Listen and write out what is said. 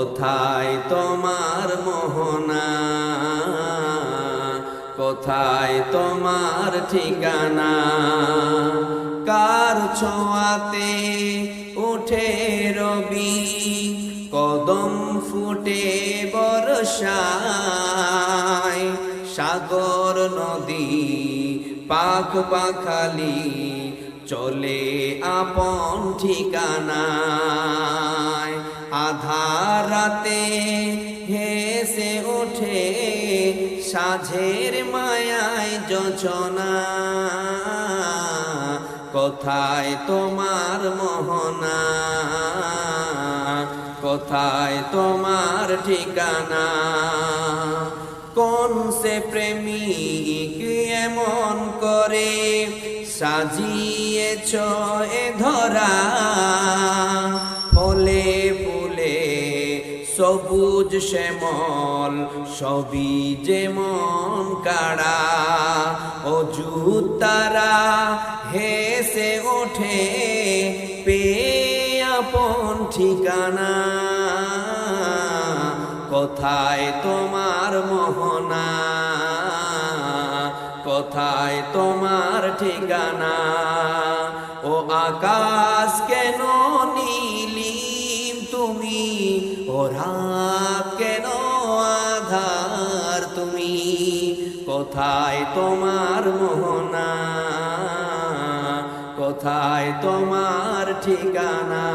কোথায় তোমার মোহনা? কোথায় তোমার ঠিকানা? কার ছোঁয়াতে উঠে রবি? কদম ফুটে বর্ষায় সাগর নদী পাখ পাখালি চলে আপন ঠিকানায়। আধার রাতে হেসে ওঠে সাঝের মায়ায় যোচনা কোথায় তোমার মোহনা? কোথায় তোমার ঠিকানা? কোন সে প্রেমিক এমন করে সাজিয়েছ এ ধরা? সবুজ শ্যামল, সবই যেমন কাড়া। অজু তারা হেসে ওঠে পে আপন ঠিকানা। কোথায় তোমার মোহনা, কোথায় তোমার ঠিকানা। ও আকাশ কেন তুমি ও রাত কেন আধার তুমি? কোথায় তোমার মোহনা? কোথায় তোমার ঠিকানা?